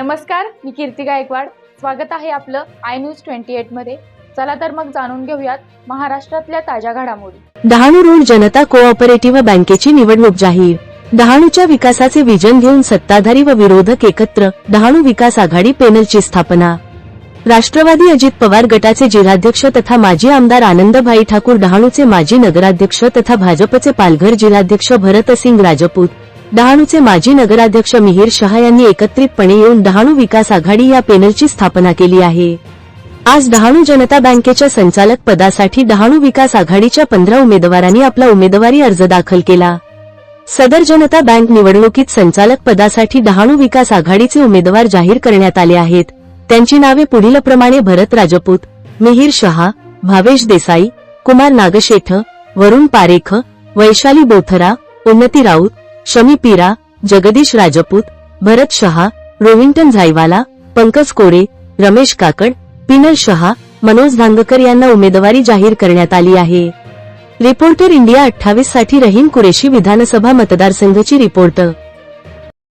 नमस्कार मी कीर्ती गायकवाड. स्वागत आहे आपलं आय न्यूज ट्वेंटी एटमध्ये. चला तर मग जाणून घेऊयात महाराष्ट्रातल्या ताज्या घडामोडी. डहाणू रोड जनता कोऑपरेटिव्ह बँकेची निवडणूक जाहीर. डहाणूच्या विकासाचे विजन घेऊन सत्ताधारी व विरोधक एकत्र डहाणू विकास आघाडी पॅनलची स्थापना. राष्ट्रवादी अजित पवार गटाचे जिल्हाध्यक्ष तथा माजी आमदार आनंदभाई ठाकूर डहाणूचे माजी नगराध्यक्ष तथा भाजपचे पालघर जिल्हाध्यक्ष भरतसिंग राजपूत. डहाणूचे माजी नगराध्यक्ष मिहीर शहा यांनी एकत्रितपणे येऊन डहाणू विकास आघाडी या पॅनलची स्थापना केली आहे. आज डहाणू जनता बँकेच्या संचालक पदासाठी डहाणू विकास आघाडीच्या पंधरा उमेदवारांनी आपला उमेदवारी अर्ज दाखल केला. सदर जनता बँक निवडणुकीत संचालक पदासाठी डहाणू विकास आघाडीचे उमेदवार जाहीर करण्यात आले आहेत. त्यांची नावे पुढीलप्रमाणे भरत राजपूत मिहीर शहा भावेश देसाई कुमार नागशेठ वरुण पारेख वैशाली बोथरा उन्नती राऊत शमी पीरा जगदीश राजपूत भरत शहा रोहिंटन झाईवाला पंकज कोरे रमेश काकड पिनल शहा मनोज धांगकर यांना उमेदवारी जाहीर करण्यात आली आहे. रिपोर्टर इंडिया अठ्ठावीससाठी रहीम कुरेशी विधानसभा मतदारसंघाची रिपोर्टर